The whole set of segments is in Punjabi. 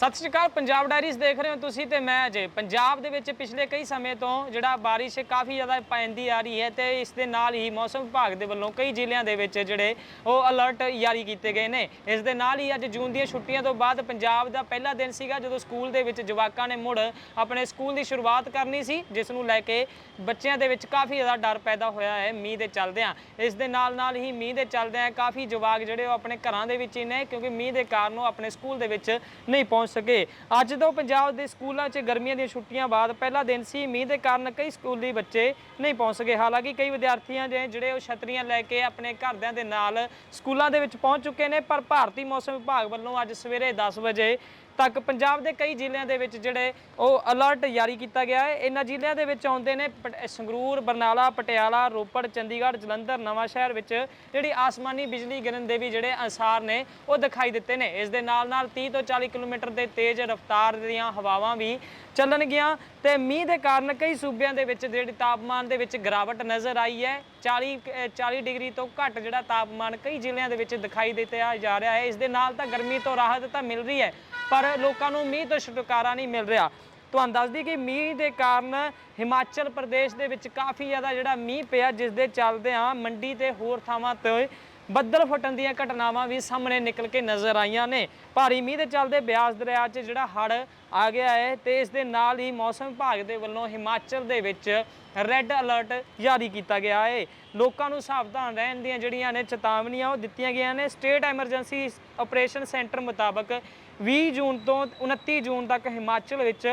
ਸਤਿ ਸ਼੍ਰੀ ਅਕਾਲ, ਪੰਜਾਬ ਡਾਇਰੀਜ਼ ਦੇਖ ਰਹੇ ਹੋ ਤੁਸੀਂ ਤੇ ਮੈਂ ਅਜੇ। ਪੰਜਾਬ ਦੇ ਵਿੱਚ ਪਿਛਲੇ ਕਈ ਸਮੇਂ ਤੋਂ ਜਿਹੜਾ ਬਾਰਿਸ਼ ਕਾਫੀ ਜ਼ਿਆਦਾ ਪੈਂਦੀ ਆ ਰਹੀ ਹੈ ਤੇ ਇਸ ਦੇ ਨਾਲ ਹੀ ਮੌਸਮ ਵਿਭਾਗ ਦੇ ਵੱਲੋਂ ਕਈ ਜ਼ਿਲ੍ਹਿਆਂ ਦੇ ਵਿੱਚ ਜਿਹੜੇ ਉਹ ਅਲਰਟ ਜਾਰੀ ਕੀਤੇ ਗਏ ਨੇ। ਇਸ ਦੇ ਨਾਲ ਹੀ ਅੱਜ ਜੂਨ ਦੀਆਂ ਛੁੱਟੀਆਂ ਤੋਂ ਬਾਅਦ ਪੰਜਾਬ ਦਾ ਪਹਿਲਾ ਦਿਨ ਸੀਗਾ ਜਦੋਂ ਸਕੂਲ ਦੇ ਵਿੱਚ ਜਵਾਕਾਂ ਨੇ ਮੁੜ ਆਪਣੇ ਸਕੂਲ ਦੀ ਸ਼ੁਰੂਆਤ ਕਰਨੀ ਸੀ, ਜਿਸ ਨੂੰ ਲੈ ਕੇ ਬੱਚਿਆਂ ਦੇ ਵਿੱਚ ਕਾਫੀ ਜ਼ਿਆਦਾ ਡਰ ਪੈਦਾ ਹੋਇਆ ਹੈ ਮੀਂਹ ਦੇ ਚੱਲਦਿਆਂ। ਇਸ ਦੇ ਨਾਲ ਨਾਲ ਹੀ ਮੀਂਹ ਦੇ ਚੱਲਦਿਆਂ ਕਾਫੀ ਜਵਾਕ ਜਿਹੜੇ ਉਹ ਆਪਣੇ ਘਰਾਂ ਦੇ ਵਿੱਚ ਹੀ ਨੇ, ਕਿਉਂਕਿ ਮੀਂਹ ਦੇ ਕਾਰਨ ਉਹ ਆਪਣੇ ਸਕੂਲ ਦੇ ਵਿੱਚ ਨਹੀਂ ਪਹੁੰਚ ਸਕੇ। ਅੱਜ ਤੋਂ ਪੰਜਾਬ ਦੇ ਸਕੂਲਾਂ 'ਚ ਗਰਮੀਆਂ ਦੀਆਂ ਛੁੱਟੀਆਂ ਬਾਅਦ ਪਹਿਲਾ ਦਿਨ ਸੀ। ਮੀਂਹ ਦੇ ਕਾਰਨ ਕਈ ਸਕੂਲੀ ਬੱਚੇ ਨਹੀਂ ਪਹੁੰਚ ਸਕੇ। ਹਾਲਾਂਕਿ ਕਈ ਵਿਦਿਆਰਥੀਆਂ ਦੇ ਜਿਹੜੇ ਉਹ ਛਤਰੀਆਂ ਲੈ ਕੇ ਆਪਣੇ ਘਰਦਿਆਂ ਦੇ ਨਾਲ ਸਕੂਲਾਂ ਦੇ ਵਿੱਚ ਪਹੁੰਚ ਚੁੱਕੇ ਨੇ। ਪਰ ਭਾਰਤੀ ਮੌਸਮ ਵਿਭਾਗ ਵੱਲੋਂ ਅੱਜ ਸਵੇਰੇ 10 ਵਜੇ ਤੱਕ ਪੰਜਾਬ ਦੇ ਕਈ ਜ਼ਿਲ੍ਹਿਆਂ ਦੇ ਵਿੱਚ ਜਿਹੜੇ ਉਹ ਅਲਰਟ ਜਾਰੀ ਕੀਤਾ ਗਿਆ ਹੈ। ਇਹਨਾਂ ਜ਼ਿਲ੍ਹਿਆਂ ਦੇ ਵਿੱਚ ਆਉਂਦੇ ਨੇ ਪਟ- ਸੰਗਰੂਰ, ਬਰਨਾਲਾ, ਪਟਿਆਲਾ, ਰੋਪੜ, ਚੰਡੀਗੜ੍ਹ, ਜਲੰਧਰ, ਨਵਾਂ ਸ਼ਹਿਰ ਵਿੱਚ ਜਿਹੜੀ ਆਸਮਾਨੀ ਬਿਜਲੀ ਗਿਰਨ ਦੇ ਵੀ ਜਿਹੜੇ ਅਨਸਾਰ ਨੇ, ਉਹ ਦਿਖਾਈ ਦਿੱਤੇ ਨੇ। ਇਸ ਦੇ ਨਾਲ ਨਾਲ 30 ਤੋਂ 40 ਕਿਲੋਮੀਟਰ ਦੇ ਤੇਜ਼ ਰਫ਼ਤਾਰ ਦੀਆਂ ਹਵਾਵਾਂ ਵੀ ਚੱਲਣਗੀਆਂ ਤੇ ਮੀਂਹ ਦੇ ਕਾਰਨ ਕਈ ਸੂਬਿਆਂ ਦੇ ਵਿੱਚ ਜਿਹੜੀ ਤਾਪਮਾਨ ਦੇ ਵਿੱਚ ਗਿਰਾਵਟ ਨਜ਼ਰ ਆਈ ਹੈ। 40 ਅਹ 40 ਡਿਗਰੀ ਤੋਂ ਘੱਟ ਜਿਹੜਾ ਤਾਪਮਾਨ ਕਈ ਜ਼ਿਲ੍ਹਿਆਂ ਦੇ ਵਿੱਚ ਦਿਖਾਈ ਦਿੱਤਾ ਜਾ ਰਿਹਾ ਹੈ। ਇਸ ਦੇ ਨਾਲ ਤਾਂ ਗਰਮੀ ਤੋਂ ਰਾਹਤ ਤਾਂ ਮਿਲ ਰਹੀ ਹੈ, ਪਰ ਲੋਕਾਂ ਨੂੰ ਮੀਂਹ ਤੋਂ ਛੁਟਕਾਰਾ ਨਹੀਂ ਮਿਲ ਰਿਹਾ। ਤੁਹਾਨੂੰ ਦੱਸਦੀ ਕਿ ਮੀਂਹ ਦੇ ਕਾਰਨ ਹਿਮਾਚਲ ਪ੍ਰਦੇਸ਼ ਦੇ ਵਿੱਚ ਕਾਫੀ ਜ਼ਿਆਦਾ ਜਿਹੜਾ ਮੀਂਹ ਪਿਆ, ਜਿਸ ਦੇ ਚੱਲਦਿਆਂ ਮੰਡੀ ਤੇ ਹੋਰ ਥਾਵਾਂ ਤੇ ਬੱਦਲ ਫਟਣ ਦੀਆਂ ਘਟਨਾਵਾਂ ਵੀ ਸਾਹਮਣੇ ਨਿਕਲ ਕੇ ਨਜ਼ਰ ਆਈਆਂ ਨੇ। ਭਾਰੀ ਮੀਂਹ ਦੇ ਚੱਲਦੇ ਬਿਆਸ ਦਰਿਆ 'ਚ ਜਿਹੜਾ ਹੜ ਆ ਗਿਆ ਹੈ ਤੇ ਇਸ ਦੇ ਨਾਲ ਹੀ ਮੌਸਮ ਵਿਭਾਗ ਦੇ ਵੱਲੋਂ ਹਿਮਾਚਲ ਦੇ ਵਿੱਚ ਰੈੱਡ ਅਲਰਟ ਜਾਰੀ ਕੀਤਾ ਗਿਆ ਹੈ। ਲੋਕਾਂ ਨੂੰ ਸਾਵਧਾਨ ਰਹਿਣ ਦੀਆਂ ਜਿਹੜੀਆਂ ਨੇ ਚੇਤਾਵਨੀਆਂ ਉਹ ਦਿੱਤੀਆਂ ਗਈਆਂ ਨੇ। ਸਟੇਟ ਐਮਰਜੈਂਸੀ ਆਪਰੇਸ਼ਨ ਸੈਂਟਰ ਮੁਤਾਬਕ 20 ਜੂਨ ਤੋਂ 29 ਜੂਨ ਤੱਕ ਹਿਮਾਚਲ ਵਿੱਚ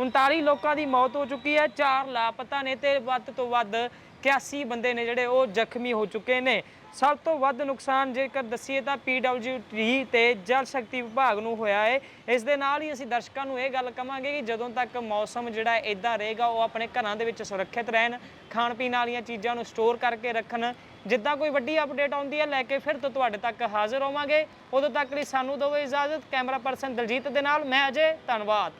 39 ਲੋਕਾਂ ਦੀ ਮੌਤ ਹੋ ਚੁੱਕੀ ਹੈ 4 ਲਾਪਤਾ ਨੇ ਤੇ ਵੱਧ ਤੋਂ ਵੱਧ 81 ਬੰਦੇ ਨੇ ਜਿਹੜੇ ਉਹ ਜ਼ਖਮੀ ਹੋ ਚੁੱਕੇ ਨੇ। ਸਭ ਤੋਂ ਵੱਧ ਨੁਕਸਾਨ ਜੇਕਰ ਦੱਸੀਏ ਤਾਂ ਪੀਡਬਲਯੂਡੀ ਤੇ ਜਲ ਸ਼ਕਤੀ ਵਿਭਾਗ ਨੂੰ ਹੋਇਆ ਹੈ ਇਸ ਦੇ ਨਾਲ ਹੀ ਅਸੀਂ ਦਰਸ਼ਕਾਂ ਨੂੰ ਇਹ ਗੱਲ ਕਵਾਂਗੇ ਕਿ ਜਦੋਂ ਤੱਕ ਮੌਸਮ ਜਿਹੜਾ ਇਦਾਂ ਰਹੇਗਾ, ਉਹ ਆਪਣੇ ਘਰਾਂ ਦੇ ਵਿੱਚ ਸੁਰੱਖਿਅਤ ਰਹਿਣ, ਖਾਣ ਪੀਣ ਵਾਲੀਆਂ ਚੀਜ਼ਾਂ ਨੂੰ ਸਟੋਰ ਕਰਕੇ ਰੱਖਣ, ਜਿੱਦਾਂ ਕੋਈ ਵੱਡੀ ਅਪਡੇਟ ਆਉਂਦੀ ਹੈ, ਲੈ ਕੇ ਫਿਰ ਤੋਂ ਤੁਹਾਡੇ ਤੱਕ ਹਾਜ਼ਰ ਹੋਵਾਂਗੇ। ਉਦੋਂ ਤੱਕ ਲਈ ਸਾਨੂੰ ਦਿਓ ਇਜਾਜ਼ਤ। ਕੈਮਰਾ ਪਰਸਨ ਦਲਜੀਤ ਦੇ ਨਾਲ, ਮੈਂ ਅਜੇ, ਧੰਨਵਾਦ।